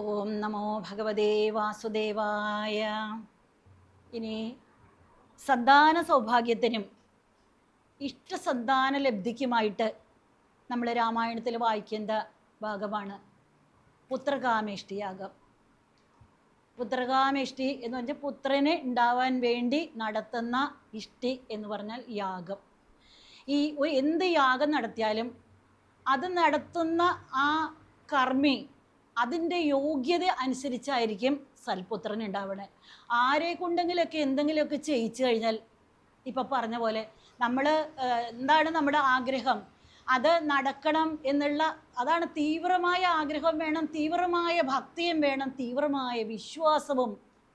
ഓം നമോ ഭഗവതേ വാസുദേവായ. ഇനി സന്താന സൗഭാഗ്യത്തിനും ഇഷ്ടസന്താന ലബ്ധിക്കുമായിട്ട് നമ്മൾ രാമായണത്തിൽ വായിക്കേണ്ട ഭാഗമാണ് പുത്രകാമേഷ്ടിയാഗം. പുത്രകാമേഷ്ടി എന്ന് പറഞ്ഞാൽ പുത്രനെ ഉണ്ടാവാൻ വേണ്ടി നടത്തുന്ന ഇഷ്ടി എന്ന് പറഞ്ഞാൽ യാഗം. ഈ എന്ത് യാഗം നടത്തിയാലും അത് നടത്തുന്ന ആ കർമ്മി അതിന്റെ യോഗ്യത അനുസരിച്ചായിരിക്കും സൽപുത്രൻ ഉണ്ടാവണേ. ആരെ കൊണ്ടെങ്കിലൊക്കെ എന്തെങ്കിലുമൊക്കെ ചെയ്യിച്ചു കഴിഞ്ഞാൽ ഇപ്പം പറഞ്ഞ പോലെ നമ്മൾ എന്താണ് നമ്മുടെ ആഗ്രഹം? അത് നടക്കണം എന്നുള്ള അതാണ് തീവ്രമായ ആഗ്രഹം വേണം തീവ്രമായ ഭക്തിയും വേണം തീവ്രമായ വിശ്വാസവും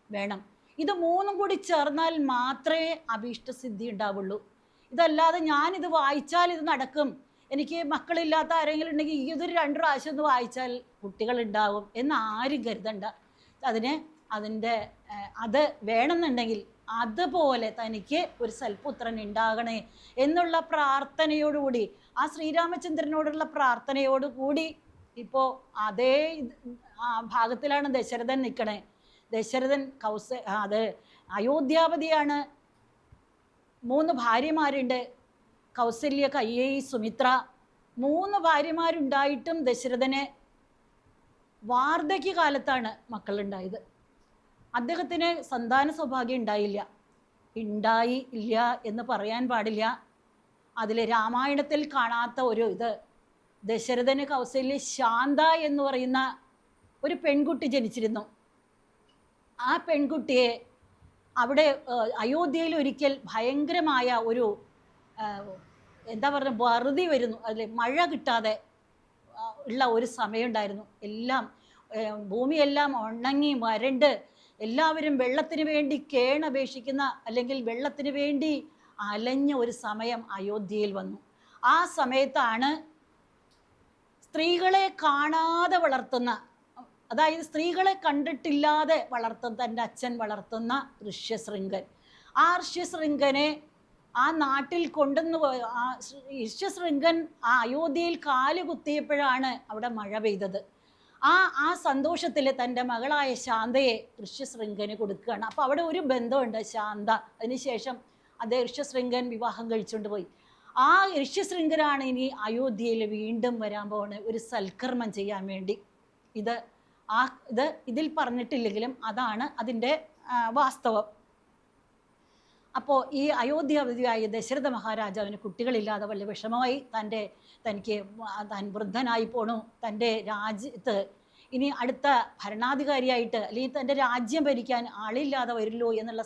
വേണം. ഇത് മൂന്നും കൂടി ചേർന്നാൽ മാത്രമേ അഭീഷ്ടസിദ്ധി ഉണ്ടാവുള്ളൂ. ഇതല്ലാതെ ഞാനിത് വായിച്ചാൽ ഇത് നടക്കും. എനിക്ക് മക്കളില്ലാത്ത ആരെങ്കിലും ഉണ്ടെങ്കിൽ ഈ ഒരു രണ്ട് പ്രാവശ്യം ഒന്ന് വായിച്ചാൽ കുട്ടികളുണ്ടാവും എന്ന് ആരും കരുതണ്ട. അതിന് അതിന്റെ അത് വേണമെന്നുണ്ടെങ്കിൽ അതുപോലെ തനിക്ക് ഒരു സൽപുത്രൻ ഉണ്ടാകണേ എന്നുള്ള പ്രാർത്ഥനയോടുകൂടി ആ ശ്രീരാമചന്ദ്രനോടുള്ള പ്രാർത്ഥനയോടുകൂടി ഇപ്പോൾ അതേ ഭാഗത്തിലാണ് ദശരഥൻ നിൽക്കണേ. ദശരഥൻ കൗസ അത് അയോധ്യാപതിയാണ്. മൂന്ന് ഭാര്യമാരുണ്ട്. കൗസല്യ കയ്യേയി സുമിത്ര മൂന്ന് ഭാര്യമാരുണ്ടായിട്ടും ദശരഥന് വാർദ്ധക്യകാലത്താണ് മക്കളുണ്ടായത്. അദ്ദേഹത്തിന് സന്താന സൗഭാഗ്യം ഉണ്ടായില്ല. ഉണ്ടായി ഇല്ല എന്ന് പറയാൻ പാടില്ല. അതിൽ രാമായണത്തിൽ കാണാത്ത ഒരു ഇത് ദശരഥന് കൗസല്യ ശാന്ത എന്ന് പറയുന്ന ഒരു പെൺകുട്ടി ജനിച്ചിരുന്നു. ആ പെൺകുട്ടിയെ അവിടെ അയോധ്യയിൽ ഒരിക്കൽ ഭയങ്കരമായ ഒരു എന്താ പറയുക വറുതി വരുന്നു. അല്ലെ മഴ കിട്ടാതെ ഉള്ള ഒരു സമയമുണ്ടായിരുന്നു. എല്ലാം ഭൂമിയെല്ലാം ഉണങ്ങി വരണ്ട് എല്ലാവരും വെള്ളത്തിന് വേണ്ടി കേണപേക്ഷിക്കുന്ന അല്ലെങ്കിൽ വെള്ളത്തിന് വേണ്ടി അലഞ്ഞ ഒരു സമയം അയോധ്യയിൽ വന്നു. ആ സമയത്താണ് സ്ത്രീകളെ കാണാതെ വളർത്തുന്ന അതായത് സ്ത്രീകളെ കണ്ടിട്ടില്ലാതെ വളർത്തുന്ന തന്റെ അച്ഛൻ വളർത്തുന്ന ഋഷ്യശൃംഗൻ. ആ ഋഷ്യശൃംഗനെ ആ നാട്ടിൽ കൊണ്ടുവന്ന് ഋഷ്യശൃംഗൻ ആ അയോധ്യയിൽ കാൽ കുത്തിയപ്പോഴാണ് അവിടെ മഴ പെയ്തത്. ആ ആ സന്തോഷത്തിൽ തന്റെ മകളായ ശാന്തയെ ഋഷ്യശൃംഗന് കൊടുക്കുകയാണ്. അപ്പോൾ അവിടെ ഒരു ബന്ധമുണ്ട് ശാന്ത. അതിനുശേഷം അദ്ദേഹം ഋഷ്യശൃംഗൻ വിവാഹം കഴിച്ചുകൊണ്ട് പോയി. ആ ഋഷ്യശൃംഗനാണ് ഇനി അയോധ്യയിൽ വീണ്ടും വരാൻ പോകുന്നത് ഒരു സൽക്കർമ്മം ചെയ്യാൻ വേണ്ടി. ഇത് ആ ഇത് ഇതിൽ പറഞ്ഞിട്ടില്ലെങ്കിലും അതാണ് അതിന്റെ വാസ്തവം. അപ്പോൾ ഈ അയോധ്യാവതിയായ ദശരഥ മഹാരാജാവിന് കുട്ടികളില്ലാതെ വലിയ വിഷമമായി തന്റെ തനിക്ക് താൻ വൃദ്ധനായി പോണു. തന്റെ രാജ്യത്ത് ഇനി അടുത്ത ഭരണാധികാരിയായിട്ട് അല്ലെങ്കിൽ തന്റെ രാജ്യം ഭരിക്കാൻ ആളില്ലാതെ വരില്ലോ എന്നുള്ള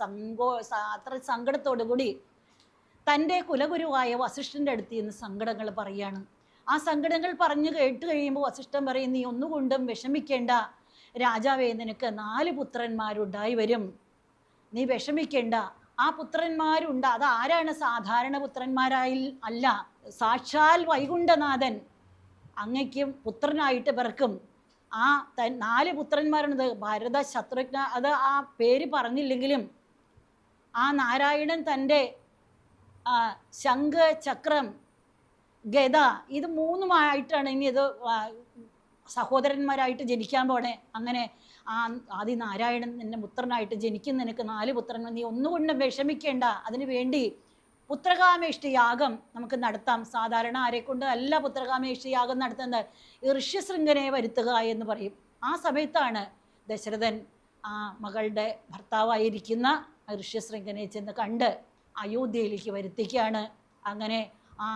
സങ്കോ അത്ര സങ്കടത്തോടു കൂടി തന്റെ കുലഗുരുവായ വസിഷ്ഠന്റെ അടുത്ത് നിന്ന് സങ്കടങ്ങൾ പറയുകയാണ് ആ സങ്കടങ്ങൾ പറഞ്ഞു കേട്ട് കഴിയുമ്പോൾ വസിഷ്ഠൻ പറയും നീ ഒന്നുകൊണ്ടും വിഷമിക്കേണ്ട. രാജാവേ നിനക്ക് നാല് പുത്രന്മാരുണ്ടായി വരും. നീ വിഷമിക്കേണ്ട. ആ പുത്രന്മാരുണ്ട്. അത് ആരാണ് സാധാരണ പുത്രന്മാരായി അല്ല. സാക്ഷാൽ വൈകുണ്ഠനാഥൻ അങ്ങയ്ക്കും പുത്രനായിട്ട് പിറക്കും. ആ ത നാല് പുത്രന്മാരുണ്ട്. ഭരത ശത്രുഘ്ന അത് ആ പേര് പറഞ്ഞില്ലെങ്കിലും ആ നാരായണൻ തന്റെ ശംഖ് ചക്രം ഗത ഇത് മൂന്നുമായിട്ടാണ് ഇനി ഇത് സഹോദരന്മാരായിട്ട് ജനിക്കാൻ പോണേ. അങ്ങനെ ആ ആദി നാരായണൻ നിന്നെ പുത്രനായിട്ട് ജനിക്കും നിനക്ക് നാല് പുത്രന്മാർ നീ ഒന്നുകൊണ്ടും വിഷമിക്കേണ്ട. അതിന് വേണ്ടി പുത്രകാമേഷ്ടി യാഗം നമുക്ക് നടത്താം. സാധാരണ ആരെക്കൊണ്ട് കൊണ്ട് അല്ല പുത്രകാമേഷ്ടി യാഗം നടത്തുന്നത്? ഋഷ്യശൃംഖനെ വരുത്തുക എന്ന് പറയും. ആ സമയത്താണ് ദശരഥൻ ആ മകളുടെ ഭർത്താവായിരിക്കുന്ന ഋഷ്യശൃംഖനെ ചെന്ന് കണ്ട് അയോധ്യയിലേക്ക് വരുത്തിക്കുകയാണ്. അങ്ങനെ ആ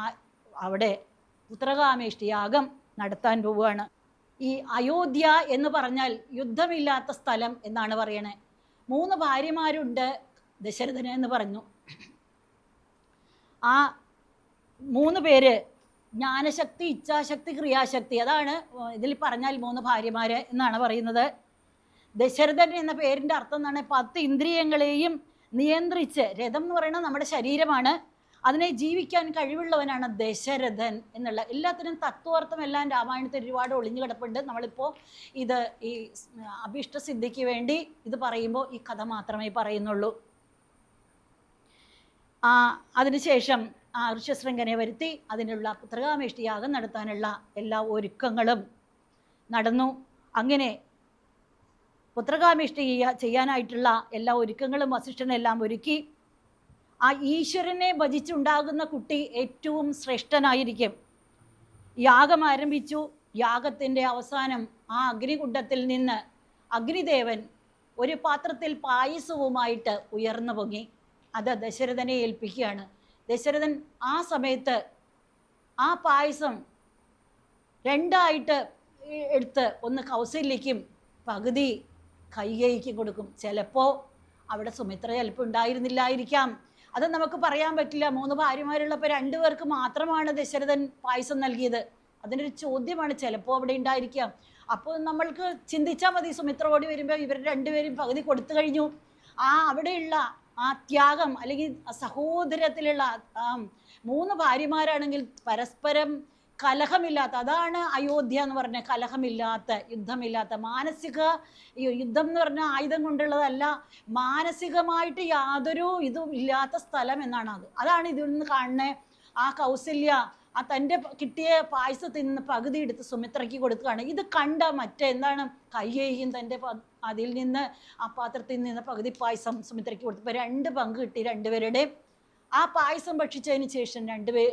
അവിടെ പുത്രകാമേഷ്ടി യാഗം നടത്താൻ പോവുകയാണ്. ഈ അയോധ്യ എന്ന് പറഞ്ഞാൽ യുദ്ധമില്ലാത്ത സ്ഥലം എന്നാണ് പറയണേ. മൂന്ന് ഭാര്യമാരുണ്ട് ദശരഥന് എന്ന് പറഞ്ഞു. ആ മൂന്ന് പേര് ജ്ഞാനശക്തി ഇച്ഛാശക്തി ക്രിയാശക്തി അതാണ് ഇതിൽ പറഞ്ഞാൽ മൂന്ന് ഭാര്യമാര് എന്നാണ് പറയുന്നത്. ദശരഥൻ എന്ന പേരിന്റെ അർത്ഥം എന്താണ്? പത്ത് ഇന്ദ്രിയങ്ങളെയും നിയന്ത്രിച്ച് രഥം എന്ന് പറയുന്നത് നമ്മുടെ ശരീരമാണ്. അതിനെ ജീവിക്കാൻ കഴിവുള്ളവനാണ് ദശരഥൻ എന്നുള്ള എല്ലാത്തിനും തത്വാർത്ഥം എല്ലാം രാമായണത്തിൽ ഒരുപാട് ഒളിഞ്ഞു കിടപ്പുണ്ട്. നമ്മളിപ്പോൾ ഇത് ഈ അഭിഷ്ടസിദ്ധിക്ക് വേണ്ടി ഇത് പറയുമ്പോൾ ഈ കഥ മാത്രമേ പറയുന്നുള്ളൂ. ആ അതിനുശേഷം ആ ഋഷ്യശൃംഖനെ വരുത്തി അതിനുള്ള പുത്രകാമേഷ്ടി യാഗം നടത്താനുള്ള എല്ലാ ഒരുക്കങ്ങളും നടന്നു. അങ്ങനെ പുത്രകാമേഷ്ടി ചെയ്യ- ചെയ്യാനായിട്ടുള്ള എല്ലാ ഒരുക്കങ്ങളും വസിഷ്ഠനെല്ലാം ഒരുക്കി. ആ ഈശ്വരനെ ഭജിച്ചുണ്ടാകുന്ന കുട്ടി ഏറ്റവും ശ്രേഷ്ഠനായിരിക്കും. യാഗം ആരംഭിച്ചു. യാഗത്തിന്റെ അവസാനം ആ അഗ്നികുണ്ഡത്തിൽ നിന്ന് അഗ്നിദേവൻ ഒരു പാത്രത്തിൽ പായസവുമായിട്ട് ഉയർന്നു പൊങ്ങി. അത് ദശരഥനെ ഏൽപ്പിക്കുകയാണ്. ദശരഥൻ ആ സമയത്ത് ആ പായസം രണ്ടായിട്ട് എടുത്ത് ഒന്ന് കൗസല്യയ്ക്കും പകുതി കൈകൈക്കും കൊടുക്കും. ചിലപ്പോൾ അവിടെ സുമിത്ര ചിലപ്പോൾ ഉണ്ടായിരുന്നില്ലായിരിക്കാം. അത് നമുക്ക് പറയാൻ പറ്റില്ല. മൂന്ന് ഭാര്യമാരുള്ളപ്പോൾ രണ്ടു പേർക്ക് മാത്രമാണ് ദശരഥൻ പായസം നൽകിയത്. അതിനൊരു ചോദ്യമാണ് ചിലപ്പോൾ അവിടെ ഉണ്ടായിരിക്കാം. അപ്പോൾ നമ്മൾക്ക് ചിന്തിച്ചാൽ മതി സുമിത്ര ഓടി വരുമ്പോൾ ഇവർ രണ്ടുപേരും പകുതി കൊടുത്തു കഴിഞ്ഞു. ആ അവിടെയുള്ള ആ ത്യാഗം അല്ലെങ്കിൽ സഹോദരത്തിലുള്ള മൂന്ന് ഭാര്യമാരാണെങ്കിൽ പരസ്പരം കലഹമില്ലാത്ത അതാണ് അയോധ്യ എന്ന് പറഞ്ഞ കലഹമില്ലാത്ത യുദ്ധമില്ലാത്ത മാനസിക യുദ്ധം എന്ന് പറഞ്ഞ ആയുധം കൊണ്ടുള്ളതല്ല മാനസികമായിട്ട് യാതൊരു ഇതും ഇല്ലാത്ത സ്ഥലം എന്നാണ് അത്. അതാണ് ഇതിൽ നിന്ന് കാണുന്നത് ആ കൗസല്യ ആ തന്റെ കിട്ടിയ പായസത്തിൽ നിന്ന് പകുതി എടുത്ത് സുമിത്രയ്ക്ക് കൊടുക്കുകയാണ്. ഇത് കണ്ട മറ്റേ എന്താണ് കയ്യേയും തന്റെ അതിൽ നിന്ന് ആ പാത്രത്തിൽ നിന്ന് പകുതി പായസം സുമിത്രയ്ക്ക് കൊടുത്തപ്പോൾ രണ്ട് പങ്ക് കിട്ടി രണ്ടുപേരുടെ. ആ പായസം ഭക്ഷിച്ചതിന് ശേഷം രണ്ടുപേ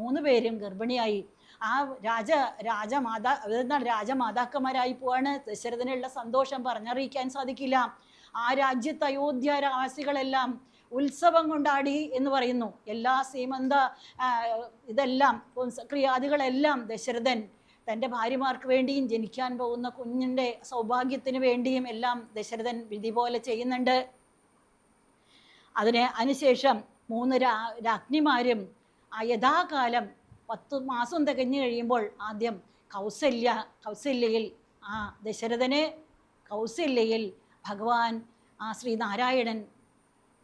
മൂന്ന് പേരും ഗർഭിണിയായി. ആ രാജ രാജമാതാ എന്താണ് രാജമാതാക്കന്മാരായി പോവാണ്. ദശരഥനുള്ള സന്തോഷം പറഞ്ഞറിയിക്കാൻ സാധിക്കില്ല. ആ രാജ്യത്ത് അയോധ്യവാസികളെല്ലാം ഉത്സവം കൊണ്ടാടി എന്ന് പറയുന്നു. എല്ലാ സീമന്ത ഇതെല്ലാം ക്രിയാദികളെല്ലാം ദശരഥൻ തന്റെ ഭാര്യമാർക്ക് വേണ്ടിയും ജനിക്കാൻ പോകുന്ന കുഞ്ഞിന്റെ സൗഭാഗ്യത്തിന് വേണ്ടിയും എല്ലാം ദശരഥൻ വിധി പോലെ ചെയ്യുന്നുണ്ട്. അതിന് അതിനുശേഷം മൂന്ന് രാജ്ഞിമാരും ആ യഥാകാലം പത്ത് മാസം തികഞ്ഞു കഴിയുമ്പോൾ ആദ്യം കൗസല്യ കൗസല്യയിൽ ആ ദശരഥനെ കൗസല്യയിൽ ഭഗവാൻ ആ ശ്രീനാരായണൻ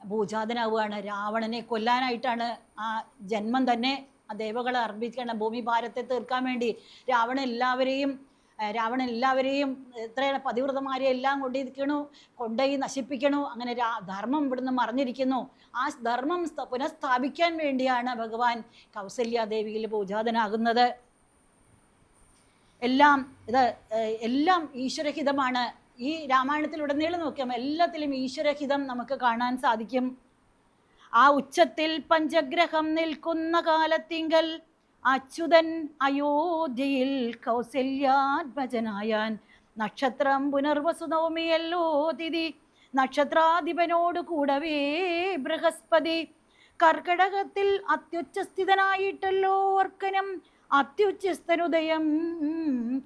ഭൂജാതനാവുകയാണ്. രാവണനെ കൊല്ലാനായിട്ടാണ് ആ ജന്മം തന്നെ ആ ദേവകളെ അർപ്പിക്കണം ഭൂമി ഭാരത്തെ തീർക്കാൻ വേണ്ടി രാവണൻ എല്ലാവരെയും രാവണൻ എല്ലാവരെയും എത്രയാണ് പതിവ്രതമാരെ എല്ലാം കൊണ്ടിരിക്കണു കൊണ്ടുപോയി നശിപ്പിക്കണു അങ്ങനെ രാ ധർമ്മം ഇവിടുന്ന് മറിഞ്ഞിരിക്കുന്നു. ആ ധർമ്മം സ്ഥ- പുനഃസ്ഥാപിക്കാൻ വേണ്ടിയാണ് ഭഗവാൻ കൗസല്യാദേവിയിൽ പൂജാതനാകുന്നത്. എല്ലാം ഇത് എല്ലാം ഈശ്വരഹിതമാണ്. ഈ രാമായണത്തിൽ രാമായണത്തിലുടനീളം നോക്കിയാൽ എല്ലാത്തിലും ഈശ്വരഹിതം നമുക്ക് കാണാൻ സാധിക്കും. ആ ഉച്ചത്തിൽ പഞ്ചഗ്രഹം നിൽക്കുന്ന കാലത്തിങ്കൽ അച്യുതൻ അയോധ്യയിൽ കൗസല്യാത്മജനായാൻ. നക്ഷത്രം പുനർവസുനവമിയല്ലോ തിഥി. നക്ഷത്രാധിപനോട് കൂടവേ ബൃഹസ്പതി. കർക്കടകത്തിൽ അത്യുച്ചസ്ഥിതനായിട്ടല്ലോ അർക്കനം. അത്യുച്ചസ്ഥനുദയം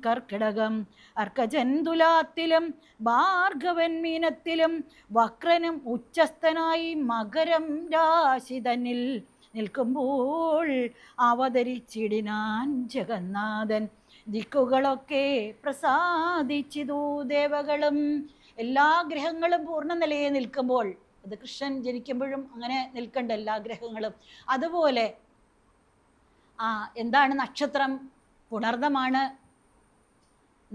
കർക്കടകം. അർക്കജൻ തുലാത്തിലും ഭാർഗവൻ മീനത്തിലും വക്രനും ഉച്ചസ്ഥനായി മകരം രാശി തന്നിൽ നിൽക്കുമ്പോൾ അവതരിച്ചിടിനാൻ ജഗന്നാഥൻ. ദിക്കുകളൊക്കെ പ്രസാദിച്ചിതു ദേവകളും. എല്ലാ ഗ്രഹങ്ങളും പൂർണ നിലയെ നിൽക്കുമ്പോൾ അത് കൃഷ്ണൻ ജനിക്കുമ്പോഴും അങ്ങനെ നിൽക്കണ്ട എല്ലാ ഗ്രഹങ്ങളും. അതുപോലെ ആ എന്താണ് നക്ഷത്രം? പുണർദമാണ്.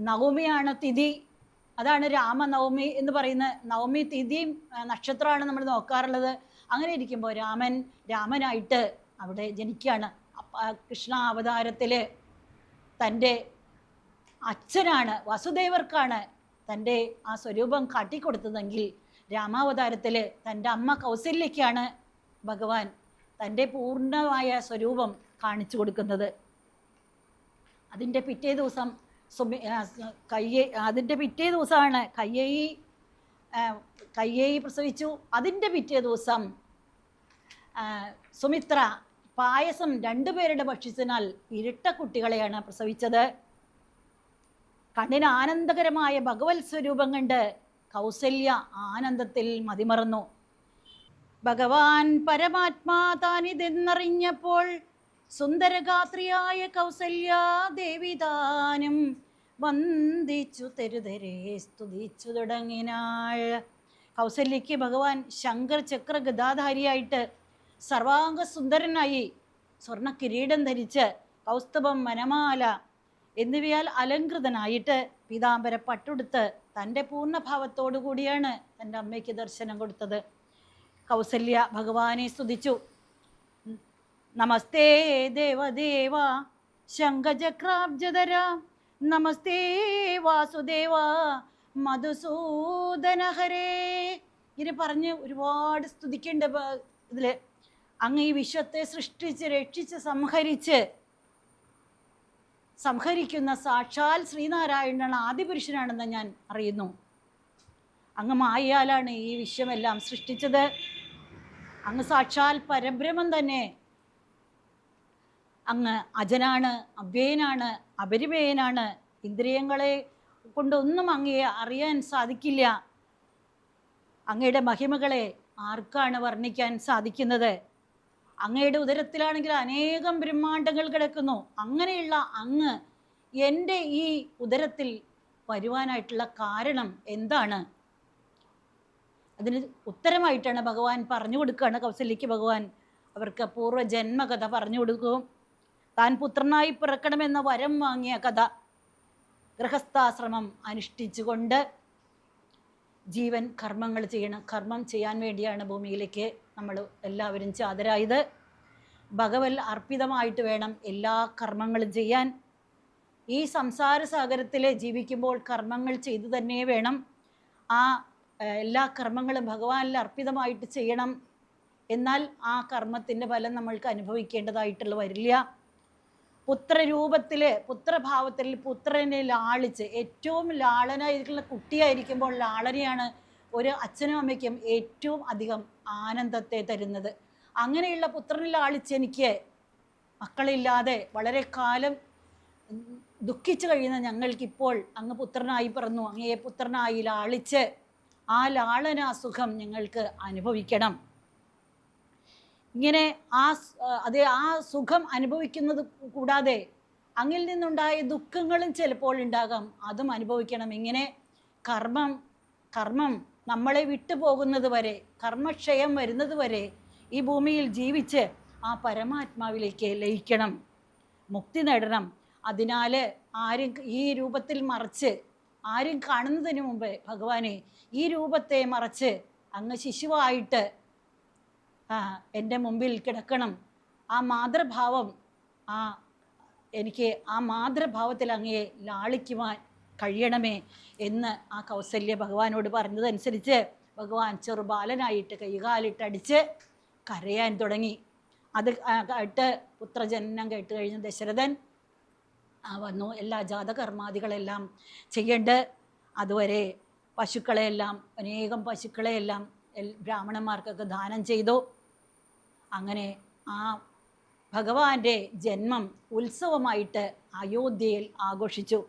നവമിയാണ് തിഥി. അതാണ് രാമനവമി എന്ന് പറയുന്ന നവമി തിഥിയും നക്ഷത്രമാണ് നമ്മൾ നോക്കാറുള്ളത്. അങ്ങനെ ഇരിക്കുമ്പോൾ രാമൻ രാമനായിട്ട് അവിടെ ജനിക്കുകയാണ് കൃഷ്ണ അവതാരത്തിൽ തന്റെ അച്ഛനാണ് വസുദേവർക്കാണ് തന്റെ ആ സ്വരൂപം കാട്ടിക്കൊടുത്തതെങ്കിൽ രാമാവതാരത്തിൽ തന്റെ അമ്മ കൗസല്യയ്ക്കാണ് ഭഗവാൻ തന്റെ പൂർണമായ സ്വരൂപം കാണിച്ചു കൊടുക്കുന്നത്. അതിന്റെ പിറ്റേ ദിവസം സുമി കയ്യേ അതിന്റെ പിറ്റേ ദിവസമാണ് കയ്യേയി കയ്യേയി പ്രസവിച്ചു. അതിന്റെ പിറ്റേ ദിവസം സുമിത്ര പായസം രണ്ടുപേരുടെ ഭക്ഷിച്ചതിനാൽ ഇരട്ട കുട്ടികളെയാണ് പ്രസവിച്ചത്. കണ്ണിന് ആനന്ദകരമായ ഭഗവത് സ്വരൂപം കണ്ട് കൗസല്യ ആനന്ദത്തിൽ മതിമറന്നു. ഭഗവാൻ പരമാത്മാ താനിതെന്നറിഞ്ഞപ്പോൾ സുന്ദരഗാത്രിയായ കൗസല്യ ദേവിതാനും വന്ദിച്ചു തെരുതെരേ സ്തുതിച്ചു തുടങ്ങിനാൾ. കൗസല്യയ്ക്ക് ഭഗവാൻ ശങ്കർ ചക്ര ഗദാധാരിയായിട്ട് സർവാംഗ സുന്ദരനായി സ്വർണ കിരീടം ധരിച്ച് കൗസ്തുഭം മനമാല എന്നിവയാൽ അലങ്കൃതനായിട്ട് പീതാംബര പട്ടുടുത്ത് തന്റെ പൂർണഭാവത്തോടു കൂടിയാണ് തന്റെ അമ്മയ്ക്ക് ദർശനം കൊടുത്തത്. കൗസല്യ ഭഗവാനെ സ്തുതിച്ചു. നമസ്തേ ദേവദേവ ശംഖചക്രാബ്ജധര നമസ്തേ വാസുദേവ മധുസൂദനഹരേ. ഇങ്ങനെ പറഞ്ഞ് ഒരുപാട് സ്തുതിക്കേണ്ട ഇതിൽ അങ്ങ് ഈ വിശ്വത്തെ സൃഷ്ടിച്ച് രക്ഷിച്ച് സംഹരിച്ച് സംഹരിക്കുന്ന സാക്ഷാൽ ശ്രീനാരായണനാണ് ആദിപുരുഷനാണെന്ന് ഞാൻ അറിയുന്നു. അങ്ങ് മായാലാണ് ഈ വിശ്വമെല്ലാം സൃഷ്ടിച്ചത്. അങ്ങ് സാക്ഷാൽ പരബ്രഹ്മം തന്നെ. അങ്ങ് അജനാണ് അവ്യയനാണ് അപരിമേയനാണ്. ഇന്ദ്രിയങ്ങളെ കൊണ്ടൊന്നും അങ്ങയെ അറിയാൻ സാധിക്കില്ല. അങ്ങയുടെ മഹിമകളെ ആർക്കാണ് വർണിക്കാൻ സാധിക്കുന്നത്? അങ്ങയുടെ ഉദരത്തിലാണെങ്കിൽ അനേകം ബ്രഹ്മാണ്ടങ്ങൾ കിടക്കുന്നു. അങ്ങനെയുള്ള അങ്ങ് എന്റെ ഈ ഉദരത്തിൽ വരുവാനായിട്ടുള്ള കാരണം എന്താണ്? അതിന് ഉത്തരമായിട്ടാണ് ഭഗവാൻ പറഞ്ഞു കൊടുക്കുകയാണ്. കൗസല്യയ്ക്ക് ഭഗവാൻ അവർക്ക് പൂർവ ജന്മകഥ പറഞ്ഞു കൊടുക്കും. താൻ പുത്രനായി പിറക്കണമെന്ന വരം വാങ്ങിയ കഥ ഗൃഹസ്ഥാശ്രമം അനുഷ്ഠിച്ചുകൊണ്ട് ജീവൻ കർമ്മങ്ങൾ ചെയ്യണം. കർമ്മം ചെയ്യാൻ വേണ്ടിയാണ് ഭൂമിയിലേക്ക് നമ്മൾ എല്ലാവരും ചാതരായത്. ഭഗവൽ അർപ്പിതമായിട്ട് വേണം എല്ലാ കർമ്മങ്ങളും ചെയ്യാൻ. ഈ സംസാര സാഗരത്തിൽ ജീവിക്കുമ്പോൾ കർമ്മങ്ങൾ ചെയ്തു തന്നെ വേണം. ആ എല്ലാ കർമ്മങ്ങളും ഭഗവാനിൽ അർപ്പിതമായിട്ട് ചെയ്യണം. എന്നാൽ ആ കർമ്മത്തിന്റെ ഫലം നമ്മൾക്ക് അനുഭവിക്കേണ്ടതായിട്ടുള്ള വരില്ല. പുത്രരൂപത്തിൽ പുത്രഭാവത്തിൽ പുത്രനെ ലാളിച്ച് ഏറ്റവും ലാളനായിരിക്കുന്ന കുട്ടിയായിരിക്കുമ്പോൾ ലാളനയാണ് ഒരു അച്ഛനും അമ്മയ്ക്കും ഏറ്റവും അധികം ആനന്ദത്തെ തരുന്നത്. അങ്ങനെയുള്ള പുത്രനെ ആളിച്ച് എനിക്ക് മക്കളില്ലാതെ വളരെ കാലം ദുഃഖിച്ചു കഴിയുന്ന ഞങ്ങൾക്കിപ്പോൾ അങ്ങ് പുത്രനായി പിറന്നു. അങ്ങയെ പുത്രനായി ലാളിച്ച് ആ ലാളന സുഖം ഞങ്ങൾക്ക് അനുഭവിക്കണം. ഇങ്ങനെ ആ, അതേ ആ സുഖം അനുഭവിക്കുന്നത് കൂടാതെ അങ്ങിൽ നിന്നുണ്ടായ ദുഃഖങ്ങളും ചിലപ്പോൾ ഉണ്ടാകാം. അതും അനുഭവിക്കണം. ഇങ്ങനെ കർമ്മം കർമ്മം നമ്മളെ വിട്ടുപോകുന്നത് വരെ കർമ്മക്ഷയം വരുന്നത് വരെ ഈ ഭൂമിയിൽ ജീവിച്ച് ആ പരമാത്മാവിലേക്ക് ലയിക്കണം മുക്തി നേടണം. അതിനാൽ ആരും ഈ രൂപത്തിൽ മറച്ച് ആരും കാണുന്നതിന് മുമ്പ് ഭഗവാനെ ഈ രൂപത്തെ മറച്ച് അങ്ങ് ശിശുവായിട്ട് എന്റെ മുമ്പിൽ കിടക്കണം. ആ മാതൃഭാവം ആ എനിക്ക് ആ മാതൃഭാവത്തിൽ അങ്ങയെ ലാളിക്കുവാൻ കഴിയണമേ എന്ന് ആ കൗസല്യ ഭഗവാനോട് പറഞ്ഞതനുസരിച്ച് ഭഗവാൻ ചെറുബാലനായിട്ട് കൈകാലിട്ടടിച്ച് കരയാൻ തുടങ്ങി. അത് കേട്ട് പുത്രജനനം കേട്ട് കഴിഞ്ഞ ദശരഥൻ വന്നു. എല്ലാ ജാതകർമാദികളെല്ലാം ചെയ്യേണ്ട. അതുവരെ പശുക്കളെയെല്ലാം അനേകം പശുക്കളെയെല്ലാം ബ്രാഹ്മണന്മാർക്കൊക്കെ ദാനം ചെയ്തു. അങ്ങനെ ആ ഭഗവാന്റെ ജന്മം ഉത്സവമായിട്ട് അയോധ്യയിൽ ആഘോഷിച്ചു.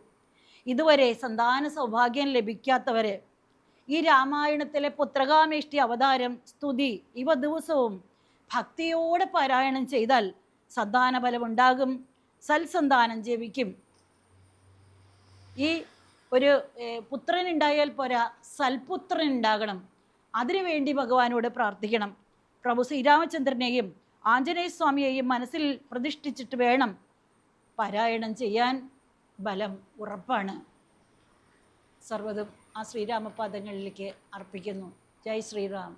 ഇതുവരെ സന്താന സൗഭാഗ്യം ലഭിക്കാത്തവര്. ഈ രാമായണത്തിലെ പുത്രകാമേഷ്ടി അവതാരം സ്തുതി ഇവ ദിവസവും ഭക്തിയോടെ പാരായണം ചെയ്താൽ സന്താന ഫലമുണ്ടാകും സൽസന്താനം ജപിക്കും. ഈ ഒരു പുത്രൻ ഉണ്ടായാൽ പോരാ സൽപുത്രൻ ഉണ്ടാകണം അതിനുവേണ്ടി ഭഗവാനോട് പ്രാർത്ഥിക്കണം. പ്രഭു ശ്രീരാമചന്ദ്രനെയും ആഞ്ജനേയ സ്വാമിയെയും മനസ്സിൽ പ്രതിഷ്ഠിച്ചിട്ട് വേണം പാരായണം ചെയ്യാൻ. ബലം ഉറപ്പാണ്. സർവതും ആ ശ്രീരാമപാദങ്ങളിലേക്ക് അർപ്പിക്കുന്നു. ജയ് ശ്രീറാം.